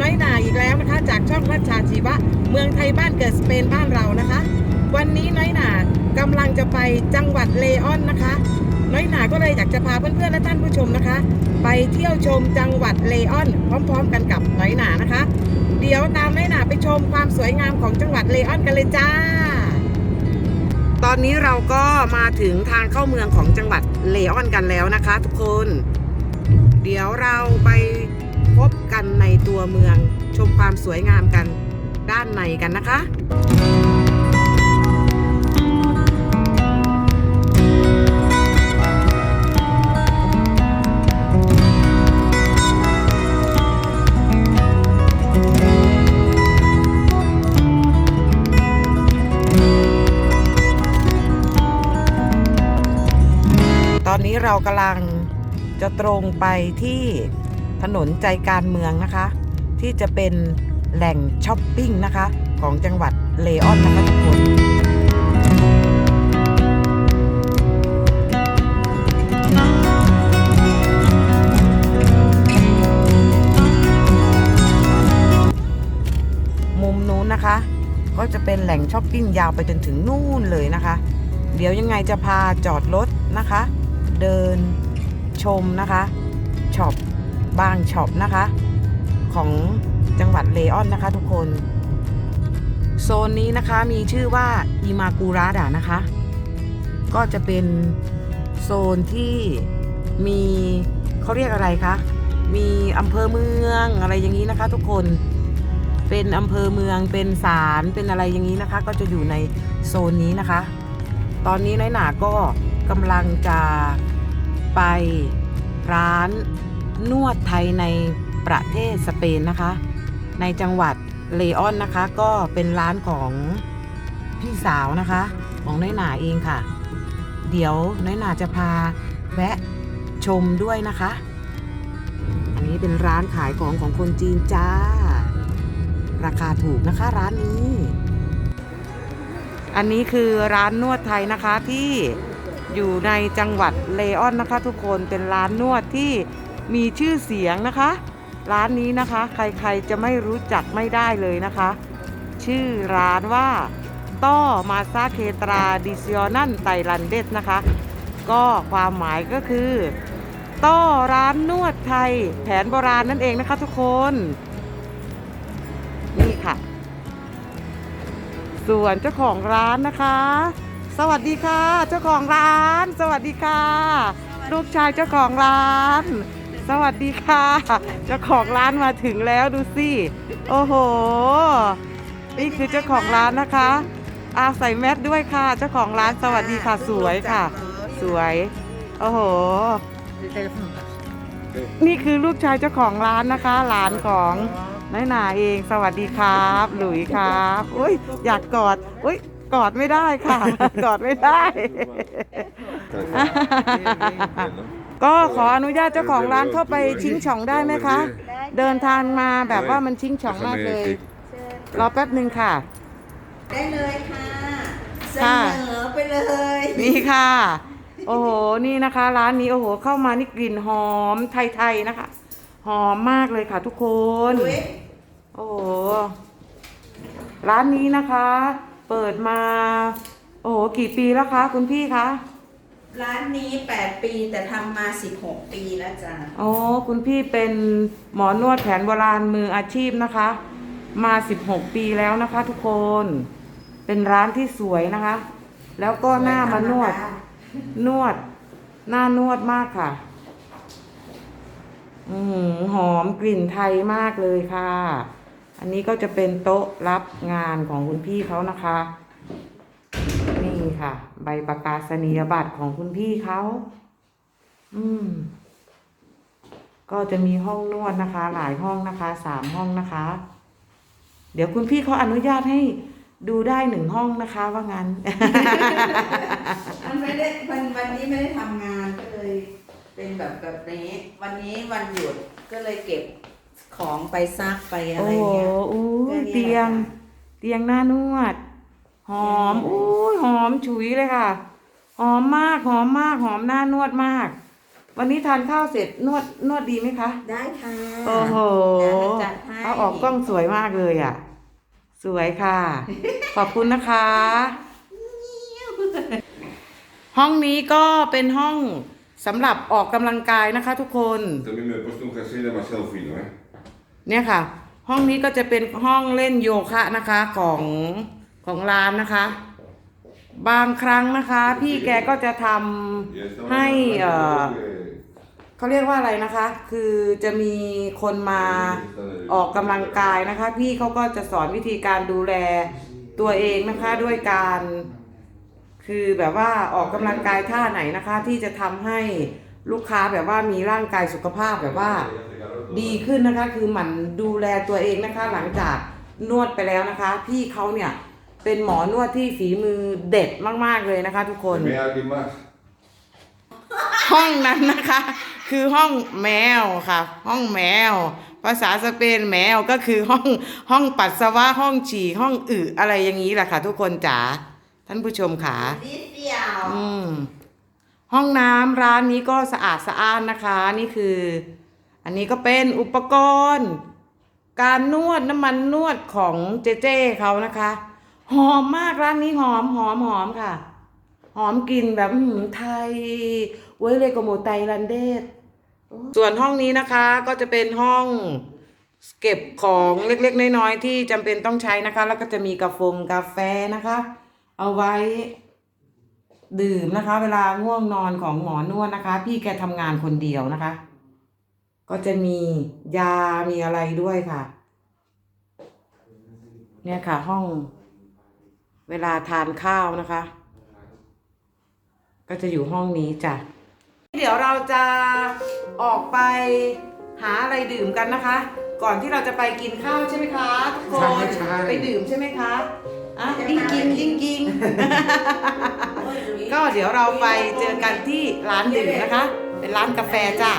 น้อยหนาอีกแล้วนะคะจากช่องรัชชาชีวะ เมืองไทยบ้านเกิดสเปนบ้านเรานะคะ วันนี้น้อยหนากำลังจะไปจังหวัดเลออนนะคะ น้อยหนาก็เลยอยากจะพาเพื่อนๆและท่านผู้ชมนะคะ ไปเที่ยวชมจังหวัดเลออน พร้อม ๆ กันกับน้อยหนานะคะ เดี๋ยวตามน้อยหนาไปชมความสวยงามของจังหวัดเลออนกันเลยจ้า ตอนนี้เราก็มาถึงทางเข้าเมืองของจังหวัดเลออนกันแล้วนะคะ ทุกคน เดี๋ยวเราไป พบกันในตัวเมือง ชมความสวยงามกันด้านในกันนะคะตอนนี้เรากำลังจะตรงไปที่ ถนนใจกลารเมืองนะคะ ที่จะเป็นแหล่งช้อปปิ้งนะคะ ของจังหวัดเลออนนะคะทุกคนมุมนู้นนะคะ ก็จะเป็นแหล่งช้อปปิ้งยาวไปจนถึงนู่นเลยนะคะ เดี๋ยวยังไงจะพาจอดรถนะคะ เดินชมนะคะช็อป บางช็อปนะคะ ของจังหวัดเลออนนะคะ ทุกคน โซนนี้นะคะมีชื่อว่าอิมากูราดานะคะ ก็จะเป็นโซนที่มีเขาเรียกอะไรคะมีอำเภอเมืองอะไรอย่างนี้นะคะ ทุกคนเป็นอำเภอเมืองเป็นศาลเป็นอะไรอย่างนี้นะคะ ก็จะอยู่ในโซนนี้นะคะ ตอนนี้น้อยหนาก็กำลังจะไปร้าน นวดไทยในประเทศสเปนนะคะ ในจังหวัดเลออนนะคะ ก็เป็นร้านของพี่สาวนะคะ ของน้อยหนาเองค่ะ เดี๋ยวน้อยหนาจะพาแวะชมด้วยนะคะ อันนี้เป็นร้านขายของของคนจีนจ้า ราคาถูกนะคะร้านนี้ อันนี้คือร้านนวดไทยนะคะที่อยู่ในจังหวัดเลออนนะคะ ทุกคนเป็นร้านนวดที่ มีชื่อเสียงนะคะ ร้านนี้นะคะ ใครๆจะไม่รู้จักไม่ได้เลยนะคะ ชื่อร้านว่าต้อมาซาเคตราดิซิอนันไตลันเดสนะคะ ก็ความหมายก็คือ ต้อร้านนวดไทย แผนโบราณนั่นเองนะคะทุกคน นี่ค่ะ ส่วนเจ้าของร้านนะคะ สวัสดีค่ะ เจ้าของร้าน สวัสดีค่ะ ลูกชายเจ้าของร้าน สวัสดีค่ะ เจ้าของร้านมาถึงแล้วดูสิ โอ้โห นี่คือเจ้าของร้านนะคะอาใส่แมสด้วยค่ะ เจ้าของร้านสวัสดีค่ะ สวยค่ะ สวย โอ้โห นี่คือลูกชายเจ้าของร้านนะคะ หลานของน้อยหนาเอง สวัสดีครับ หลุยครับอุ้ยอยากกอดอุ้ยกอดไม่ได้ค่ะ กอดไม่ได้ ก็ขออนุญาตเจ้าของร้านเข้าไปชิงช่องได้ไหมคะ เดินทางมาแบบว่ามันชิงช่องมากเลยรอแป๊บหนึ่งค่ะ ได้เลยค่ะเสค่ะ นอไปเลยนี่ค่ะ โอ้โห นี่นะคะ ร้านนี้โอ้โห เข้ามานี่กลิ่นหอมไทยๆนะคะ หอมมากเลยค่ะทุกคน อุ๊ยโอ้โห ร้านนี้นะคะ เปิดมา โอ้โห กี่ปีแล้วคะ คุณพี่คะ ร้านนี้ 8 ปีแต่ทำมา 16 ปีแล้วจ้ะโอ้คุณพี่เป็นหมอนวดแผนโบราณมืออาชีพนะคะ มา 16 ปีแล้วนะคะ ทุกคน เป็นร้านที่สวยนะคะ แล้วก็หน้ามานวด นวด หน้านวดมากค่ะ อือหือหอมกลิ่นไทยมากเลยค่ะ อันนี้ก็จะเป็นโต๊ะรับงานของคุณพี่เขานะคะ นี่ค่ะ ใบประกาศนียบัตรของคุณพี่เขา อืม ก็จะมีห้องนวดนะคะ หลายห้องนะคะสามห้องนะคะ เดี๋ยวคุณพี่เขาอนุญาตให้ดูได้หนึ่งห้องนะคะว่างั้น มันไม่ได้วันวันนี้ไม่ได้ทำงานก็เลย เป็นแบบแบบนี้ วันนี้วันหยุดก็เลยเก็บของไปซักไปอะโอ้ไรโหเงี้ยอู้ก็ยนี่แหละเตียงค่ะเตียงหน้านวด หอมอู้ยหอมฉุยเลยค่ะ หอมมากหอมมากหอมหน้านวดมาก วันนี้ทานข้าวเสร็จนวดนวดดีไหมคะ ได้ค่ะโอ้โหเดี๋ยวจัดให้เอาออกกล้องสวยมากเลยอะ สวยค่ะ ขอบคุณนะคะ ห้องนี้ก็เป็นห้องสำหรับออกกำลังกายนะคะ ทุกคน También me he puesto un jersey demasiado fino, ¿eh? เนี่ยค่ะ ห้องนี้ก็จะเป็นห้องเล่นโยคะนะคะของ ของร้านนะคะ บางครั้งนะคะ พี่แกก็จะทำให้เอ่อเขาเรียกว่าอะไรนะคะ คือจะมีคนมาออกกำลังกายนะคะ พี่เขาก็จะสอนวิธีการดูแลตัวเองนะคะด้วยการ คือแบบว่าออกกำลังกายท่าไหนนะคะ ที่จะทำให้ลูกค้าแบบว่ามีร่างกายสุขภาพแบบว่า ดีขึ้นนะคะ คือหมันดูแลตัวเองนะคะ หลังจากนวดไปแล้วนะคะ พี่เขาเนี่ย เป็นหมอนวดที่ฝีมือเด็ดมากๆเลยนะคะ ทุกคน ¿Ve alguien más? ห้องนั้นนะคะ คือห้องแมวค่ะ ห้องแมว ภาษาสเปนแมวก็คือห้องห้องปัสสาวะห้องฉี่ห้องอึอะไรอย่างนี้แหละค่ะ ทุกคนจ๋าท่านผู้ชมค่ะนิดเดียวอืมห้องน้ำร้านนี้ก็สะอาดสะอ้านนะคะ นี่คือ อันนี้ก็เป็นอุปกรณ์ การนวดน้ำมันนวดของเจเจเขานะคะ หอมมากร้านนี้หอมหอมหอมค่ะ หอมกลิ่นแบบหือไทยเว้ยเลยกโมไตรันเดสส่วนห้องนี้นะคะก็จะเป็นห้องเก็บของเล็กๆ น้อยๆที่จำเป็นต้องใช้นะคะ แล้วก็จะมีกาแฟกาแฟนะคะ เอาไว้ดื่มนะคะ เวลาง่วงนอนของหมอนวดนะคะ พี่แกทำงานคนเดียวนะคะ ก็จะมียามีอะไรด้วยค่ะ เนี่ยค่ะ ห้อง เวลาทานข้าวนะคะ ก็จะอยู่ห้องนี้จ้ะ เดี๋ยวเราจะออกไปหาอะไรดื่มกันนะคะ ก่อนที่เราจะไปกินข้าวใช่ไหมคะทุกคนใช่ใช่ ไปดื่มใช่ไหมคะอะกิ้งกิ้งกิ้งกิ้งก็เดี๋ยวเราไปเจอกันที่ร้านดื่มนะคะ เป็นร้านกาแฟจ้า